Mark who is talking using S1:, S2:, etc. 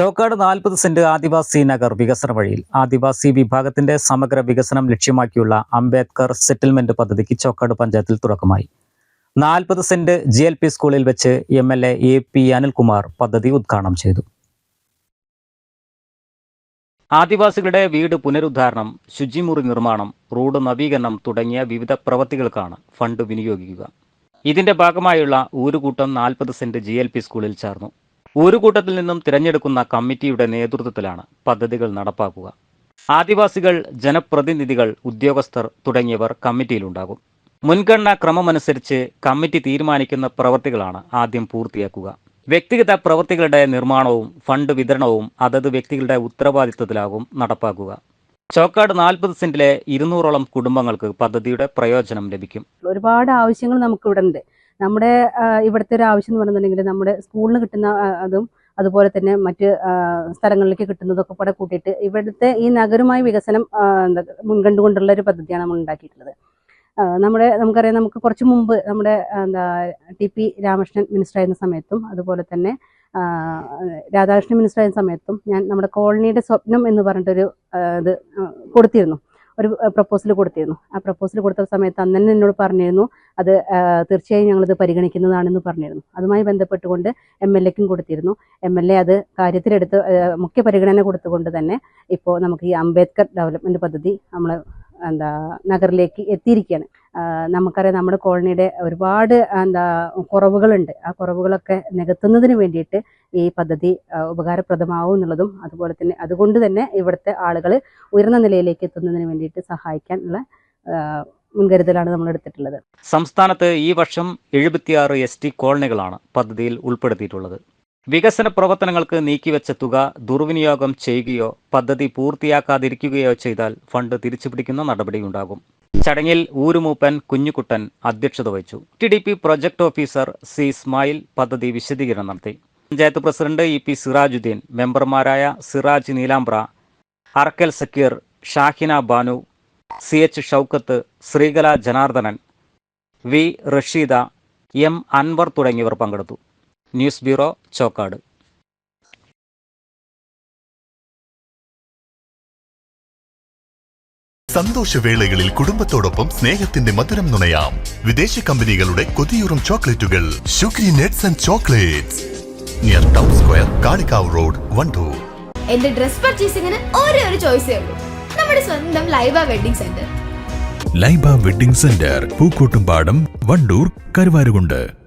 S1: ചോക്കാട് നാൽപ്പത് സെന്റ് ആദിവാസി നഗർ വികസന വഴിയിൽ ആദിവാസി വിഭാഗത്തിന്റെ സമഗ്ര വികസനം ലക്ഷ്യമാക്കിയുള്ള അംബേദ്കർ സെറ്റിൽമെന്റ് പദ്ധതിക്ക് ചോക്കാട് പഞ്ചായത്തിൽ തുടക്കമായി. നാൽപ്പത് സെന്റ് ജി സ്കൂളിൽ വെച്ച് M L A P Anilkumar പദ്ധതി ഉദ്ഘാടനം ചെയ്തു. ആദിവാസികളുടെ വീട് പുനരുദ്ധാരണം ശുചിമുറി നിർമ്മാണം റോഡ് നവീകരണം തുടങ്ങിയ വിവിധ പ്രവൃത്തികൾക്കാണ് ഫണ്ട് വിനിയോഗിക്കുക. ഇതിന്റെ ഭാഗമായുള്ള ഊരുകൂട്ടം നാൽപ്പത് സെന്റ് ജി സ്കൂളിൽ ചേർന്നു. ഊരുകൂട്ടത്തിൽ നിന്നും തിരഞ്ഞെടുക്കുന്ന കമ്മിറ്റിയുടെ നേതൃത്വത്തിലാണ് പദ്ധതികൾ നടപ്പാക്കുക. ആദിവാസികൾ ജനപ്രതിനിധികൾ ഉദ്യോഗസ്ഥർ തുടങ്ങിയവർ കമ്മിറ്റിയിലുണ്ടാകും. മുൻഗണനാ ക്രമമനുസരിച്ച് കമ്മിറ്റി തീരുമാനിക്കുന്ന പ്രവൃത്തികളാണ് ആദ്യം പൂർത്തിയാക്കുക. വ്യക്തിഗത പ്രവൃത്തികളുടെ നിർമ്മാണവും ഫണ്ട് വിതരണവും അതത് വ്യക്തികളുടെ ഉത്തരവാദിത്തത്തിലാകും നടപ്പാക്കുക. ചോക്കാട് നാൽപ്പത് സെന്റിലെ ഇരുന്നൂറോളം കുടുംബങ്ങൾക്ക് പദ്ധതിയുടെ പ്രയോജനം ലഭിക്കും.
S2: ഒരുപാട് ആവശ്യങ്ങൾ നമുക്ക് ഇവിടെ ഉണ്ട് നമ്മുടെ ഇവിടുത്തെ ഒരു ആവശ്യം എന്ന് പറഞ്ഞിട്ടുണ്ടെങ്കിൽ നമ്മുടെ സ്കൂളിന് കിട്ടുന്ന അതും അതുപോലെ തന്നെ മറ്റ് സ്ഥലങ്ങളിലേക്ക് കിട്ടുന്നതൊക്കെ കൂടെ കൂട്ടിയിട്ട് ഇവിടുത്തെ ഈ നഗരമായ വികസനം മുൻകണ്ടുകൊണ്ടുള്ള ഒരു പദ്ധതിയാണ് നമ്മൾ ഉണ്ടാക്കിയിട്ടുള്ളത്. നമ്മുടെ നമുക്കറിയാം നമുക്ക് കുറച്ച് മുമ്പ് നമ്മുടെ എന്താ ടി പി രാമകൃഷ്ണൻ മിനിസ്റ്റർ ആയിരുന്ന സമയത്തും അതുപോലെ തന്നെ രാധാകൃഷ്ണൻ മിനിസ്റ്റർ ആയിരുന്ന സമയത്തും ഞാൻ നമ്മുടെ കോളനിയുടെ സ്വപ്നം എന്ന് പറഞ്ഞിട്ടൊരു ഇത് കൊടുത്തിരുന്നു. ഒരു പ്രപ്പോസൽ കൊടുത്തിരുന്നു. ആ പ്രപ്പോസൽ കൊടുത്ത സമയത്ത് അന്ന് തന്നെ എന്നോട് പറഞ്ഞിരുന്നു അത് തീർച്ചയായും ഞങ്ങളിത് പരിഗണിക്കുന്നതാണെന്ന് പറഞ്ഞിരുന്നു. അതുമായി ബന്ധപ്പെട്ടുകൊണ്ട് എം എൽ എക്കും കൊടുത്തിരുന്നു. എം എൽ എ അത് കാര്യത്തിലെടുത്ത് മുഖ്യ പരിഗണന കൊടുത്തുകൊണ്ട് തന്നെ ഇപ്പോൾ നമുക്ക് ഈ അംബേദ്കർ ഡെവലപ്മെന്റ് പദ്ധതി നമ്മൾ എന്താ നഗറിലേക്ക് എത്തിയിരിക്കുകയാണ് നമുക്കറിയാം നമ്മുടെ കോളനിയുടെ ഒരുപാട് എന്താ കുറവുകളുണ്ട്. ആ കുറവുകളൊക്കെ നികത്തുന്നതിന് വേണ്ടിയിട്ട് ഈ പദ്ധതി ഉപകാരപ്രദമാവും എന്നുള്ളതും അതുപോലെ തന്നെ അതുകൊണ്ട് തന്നെ ഇവിടുത്തെ ആളുകൾ ഉയർന്ന നിലയിലേക്ക് എത്തുന്നതിന് വേണ്ടിയിട്ട് സഹായിക്കാനുള്ള മുൻകരുതലാണ് നമ്മൾ എടുത്തിട്ടുള്ളത്.
S1: സംസ്ഥാനത്ത് ഈ വർഷം എഴുപത്തിയാറ് എസ് ടി കോളനികളാണ് പദ്ധതിയിൽ ഉൾപ്പെടുത്തിയിട്ടുള്ളത്. വികസന പ്രവർത്തനങ്ങൾക്ക് നീക്കിവെച്ച തുക ദുർവിനിയോഗം ചെയ്യുകയോ പദ്ധതി പൂർത്തിയാക്കാതിരിക്കുകയോ ചെയ്താൽ ഫണ്ട് തിരിച്ചുപിടിക്കുന്ന നടപടിയുണ്ടാകും. ചടങ്ങിൽ ഊരുമൂപ്പൻ കുഞ്ഞുകുട്ടൻ അധ്യക്ഷത വഹിച്ചു. T D P project officer C Ismail പദ്ധതി വിശദീകരണം നടത്തി. Panchayat president E P Sirajuddin മെമ്പർമാരായ Siraj Neelambra Arkkal Sakeer Shahina Banu C H Shoukath Sreekala Janardhanan V Rasheeda M Anvar തുടങ്ങിയവർ പങ്കെടുത്തു. News bureau Chokkad.
S3: സന്തോഷവേളകളിൽ കുടുംബത്തോടൊപ്പം സ്നേഹത്തിന്റെ മധുരം നുണയാം. വിദേശ കമ്പനികളുടെ കൊതിയൂറും ചോക്ലേറ്റുകൾ. Nets and chocolates. Near town square Kalikavu road Wandoor.
S4: എന്റെ ഡ്രസ് പർച്ചേസിംഗിന് ഒരേ ഒരു ചോയ്സേ ഉള്ളൂ. നമ്മുടെ സ്വന്തം Laiba wedding centre.
S5: Laiba wedding centre Pookkottumpadam Wandoor Karuvarakundu.